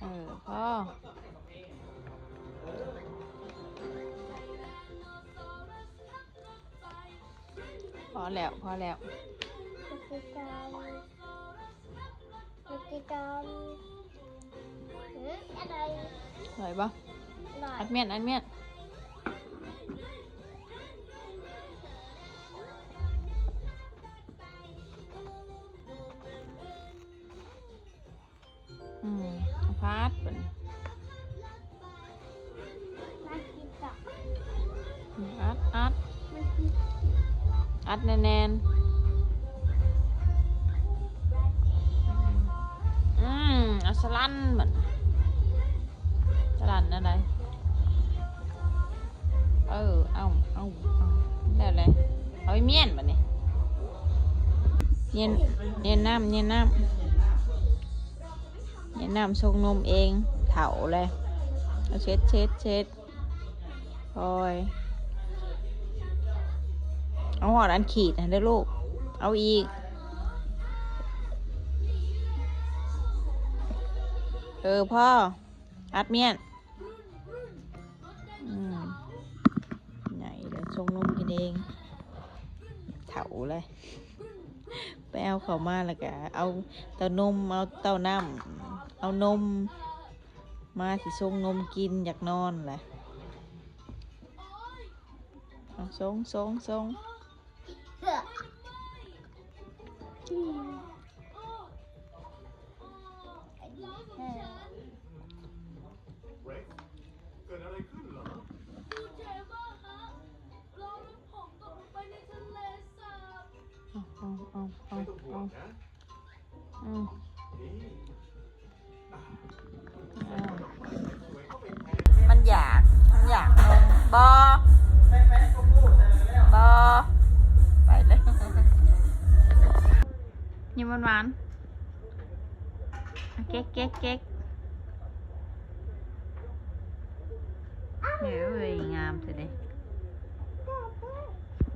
เออพ่อพอแล้วพอแล้วกิจกรรมอกิจกรรมอะไรอร่อยปะอร่อัดเมียนอัดเมียน อืมเอาพาดเป็นมากินอัดอัดมากินอัดแน่นๆอืมอาสลันเหมือนสลันอะไรเออเอาเอาเอาได้เลยเอาไปเมียนแบบนี้เนีย็นเย็นน้ำเนียนน้ำ เย็นน้ำชงนมเองเถาเลยเอาเช็ดเช็ดเช็ดโอ้ยเอาหอดอันขีดนะเด้อลูก เอาอีก เออพ่อ อัดเมียนอืมไหนเดี๋ยวชงนมกินเองเถาเลยไปเอาเขามาแล้วก็เอาเต้านม เอาเต้าน้ำ เอานม มาสิชงนมกินอยากนอนแหละเอาชงชงชงเสืออืมเออเร็กเกิดอะไรขึ้นเหรอเอาเอาเอาเอาไม่ต้องห่วเอางนะอืมนี่ บอบอไปเลยยิ้มหวานๆเก๊กเก๊กเก๊กเฮ้ยงามเถอะเด้